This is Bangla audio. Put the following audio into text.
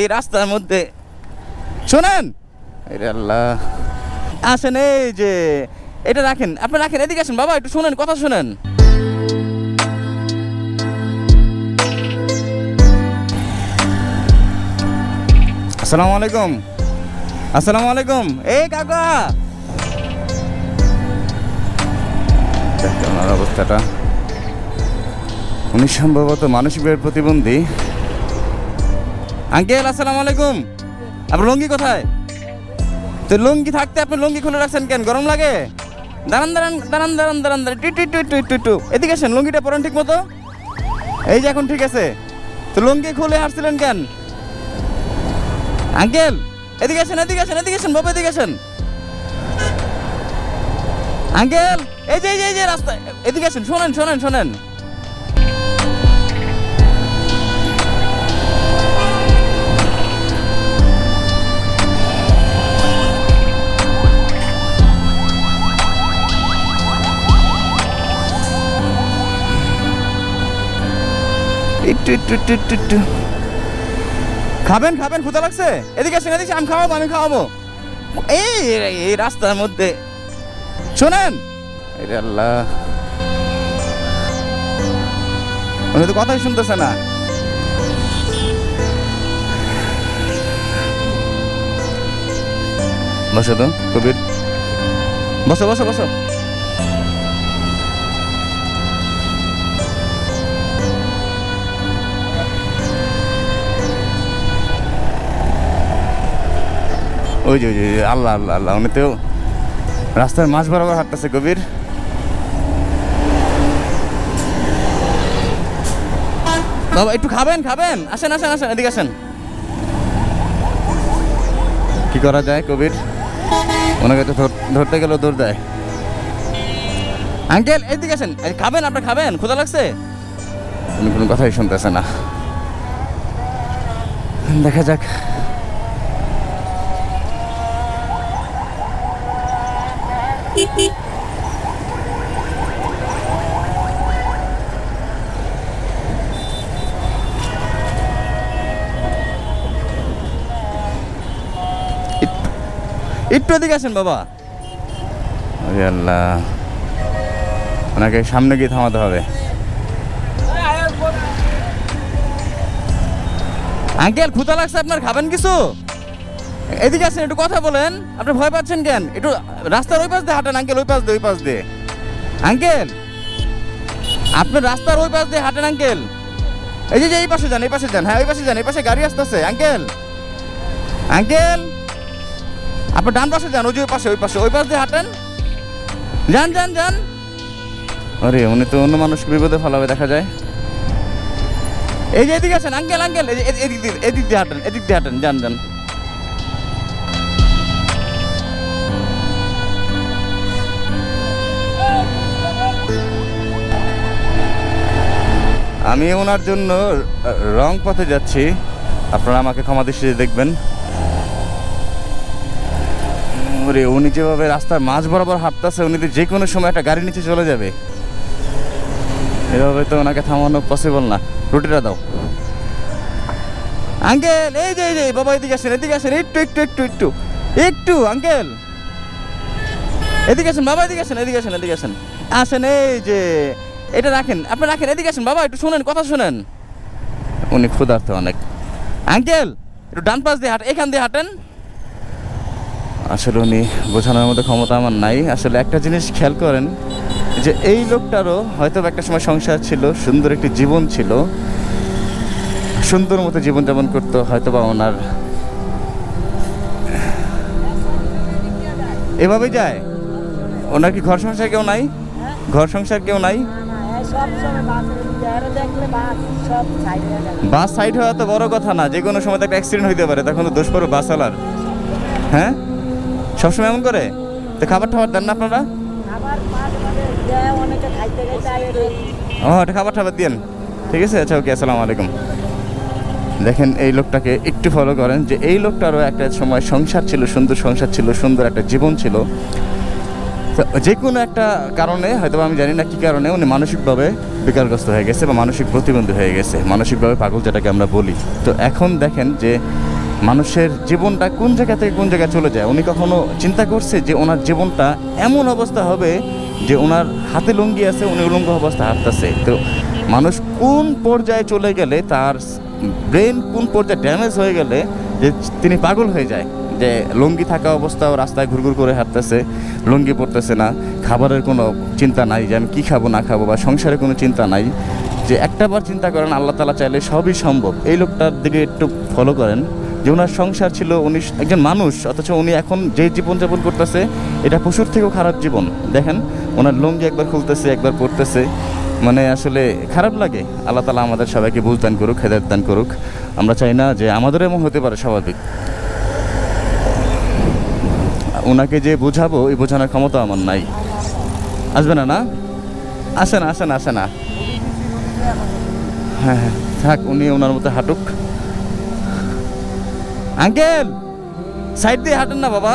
এই রাস্তার মধ্যে। শোনেন। আল্লাহ। আসেন এই যে এটা রাখেন। আপনি রাখেন এদিকে আসেন বাবা একটু শুনেন কথা শোনেন। আসসালামু আলাইকুম। আসসালামু আলাইকুম। এই কাকা। ওনার অবস্থাটা। উনি সম্ভবত মানসিকভাবে প্রতিবন্ধী। আঙ্কেল, আসসালামু আলাইকুম। আপনার লুঙ্গি কোথায়? তো লুঙ্গি থাকতে আপনি লুঙ্গি খুলে রাখছেন কেন? গরম লাগে? দাঁড়ান দাঁড়ান দাঁড়ান দাঁড়ান দাঁড়ান দাঁড়ান। টু টু টু টু টু টু এদিকে আসেন, লুঙ্গিটা পরেন ঠিক মতো এই যে এখন ঠিক আছে। তো লুঙ্গি খুলে হাঁটছিলেন কেন? আঙ্কেল, এদিকে আসেন এদিকে আসেন এদিকে আসেন, বাবা, এদিকে আসেন। আঙ্কেল, এই যে এই যে এই যে রাস্তা এদিকে আসেন, শোনেন শোনেন শোনেন। একটু একটু একটু একটু একটু। খাবেন খাবেন ক্ষুদা লাগছে? এদিকে আসেন, এদিকে আমি খাওয়াবো আমি খাওয়াবো। এই এই রাস্তার মধ্যে। শোনেন। আরে আল্লাহ। উনি তো কথাই শুনতেছে না। বসো তো, কবির। বসো বসো বসো। ওই যে ওই যে আল্লাহ আল্লাহ আল্লাহ, উনি তো রাস্তার মাঝ বরাবর হাঁটতেছে কবির বাবা, একটু খাবেন খাবেন। আসেন আসেন আসেন, এদিকে আসেন। কি করা যায় কবির? ওনাকে তো ধরতে গেলেও দৌড় দেয়। আঙ্কেল, এদিকে আসেন। খাবেন আপনি খাবেন, ক্ষুধা লাগছে? উনি কোনো কথাই শুনতেছে না। দেখা যাক। একটু- এদিকে আসেন বাবা। আল্লাহ। ওনাকে সামনে গিয়ে থামাতে হবে। আঙ্কেল ক্ষুধা লাগছে আপনার, খাবেন কিছু? এদিকে আসেন একটু কথা বলেন। আপনি ভয় পাচ্ছেন কেন? একটু রাস্তার ওই পাশ দিয়ে হাঁটেন আঙ্কেল ওই পাশ দিয়ে ওই পাশ দিয়ে। আঙ্কেল! আপনি রাস্তার ওই পাশ দিয়ে হাঁটেন আঙ্কেল। এই যে যে এই পাশে যান এই পাশে যান। হ্যাঁ ওই পাশে যান এই পাশে গাড়ি আসতেছে আঙ্কেল। আঙ্কেল! আপনি ডান পাশে যান ওই যে ওই পাশে ওই পাশে ওই পাশ দিয়ে হাঁটেন। যান যান যান। আরে উনি তো অন্য মানুষকে বিপদে ফেলাবে দেখা যায়। এই যে এদিকে আছেন আঙ্কেল আঙ্কেল। এদিক দিয়ে এদিক দিয়ে হাঁটেন এদিক দিয়ে হাঁটেন যান যান। আমি ওনার জন্য রং পথে যাচ্ছি। আপনারা আমাকে ক্ষমা দৃষ্টিতে দেখবেন। উনি যেভাবে রাস্তার মাঝ বরাবর হাঁটতেছে, উনি যে কোনো সময় একটা গাড়ি নিচে চলে যাবে। এভাবে তো ওনাকে থামানো পসিবল না। রুটিটা দাও। আঙ্কেল, এই যে এই যে, বাবা, এদিকে আসেন এদিকে আসেন, একটু একটু একটু একটু একটু, আঙ্কেল। এদিকে আসেন, বাবা, এদিকে আসেন এদিকে আসেন এদিকে আসেন। আসেন, এই যে এটা রাখেন, আপনি রাখেন, এদিকে আসেন, বাবা, একটু শুনেন, কথা শুনেন। উনি ক্ষুধার্ত অনেক। আঙ্কেল, একটু ডান পাশ দিয়ে হাঁট, এখান দিয়ে হাঁটেন। আসলে উনি বোঝানোর মতো ক্ষমতা আমার নাই। আসলে একটা জিনিস খেয়াল করেন, যে এই লোকটারও হয়তো একটা সময় সংসার ছিল, সুন্দর একটি জীবন ছিল। সুন্দর মতো জীবনযাপন করতো হয়তো বা ওনার। এভাবেই যায়। ওনার কি ঘর সংসার কেউ নাই? ঘর সংসার কেউ নাই? বাস সাইড বাস হওয়া তো বড় কথা না যে কোনো সময় তো একটা অ্যাক্সিডেন্ট হইতে পারে তখন তো দোষ পড়বে বাসওয়ালার। হ্যাঁ? সবসময় এমন করে? তো খাবার টাবার দেন না আপনারা? ও খাবার টাবার দিন ঠিক আছে? আচ্ছা ওকে আসসালামু আলাইকুম। দেখেন এই লোকটাকে একটু ফলো করেন যে এই লোকটারও একটা সময় সংসার ছিল সুন্দর সংসার ছিল সুন্দর একটা জীবন ছিল। যে কোনো একটা কারণে হয়তো আমি জানি না কি কারণে, উনি মানসিকভাবে বেকারগ্রস্ত হয়ে গেছে বা মানসিক প্রতিবন্ধী হয়ে গেছে। মানসিকভাবে পাগল যেটাকে আমরা বলি। তো এখন দেখেন যে, মানুষের জীবনটা কোন জায়গা থেকে কোন জায়গায় চলে যায়, উনি কখনো চিন্তা করছে যে ওনার জীবনটা এমন অবস্থা হবে যে ওনার হাতে লুঙ্গি আছে, উনি উলঙ্গ অবস্থা হাঁটতেছে। তো মানুষ কোন পর্যায়ে চলে গেলে তার ব্রেন কোন পর্যায়ে ড্যামেজ হয়ে গেলে যে তিনি পাগল হয়ে যায়। যে লুঙ্গি থাকা অবস্থাও রাস্তায় ঘুরঘুর করে হাঁটতেছে, লুঙ্গি পড়তেছে না। খাবারের কোনো চিন্তা নাই যে আমি কী খাব, না খাব, বা সংসারে কোনো চিন্তা নাই যে একটাবার চিন্তা করেন, আল্লাহ তালা চাইলে সবই সম্ভব। এই লোকটার দিকে একটু ফলো করেন। যে ওনার সংসার ছিল, উনি একজন মানুষ, অথচ উনি এখন যে জীবনযাপন করতেছে, এটা পশুর থেকেও খারাপ জীবন। দেখেন, ওনার লুঙ্গি একবার খুলতেছে, একবার পড়তেছে মানে আসলে খারাপ লাগে। আল্লাহ তালা আমাদের সবাইকে বুঝদান করুক, হেদায়ত দান করুক। আমরা চাই না যে আমাদের এমন হতে পারে স্বাভাবিক। ওনাকে যে বোঝাবো, এই বোঝানোর ক্ষমতা আমার নাই। আসবে না না? আসে না আসে না আসে না। হ্যাঁ হ্যাঁ থাক, উনি ওনার মতো হাঁটুক। আঙ্কেল, সাইড দিয়ে হাঁটেন না বাবা।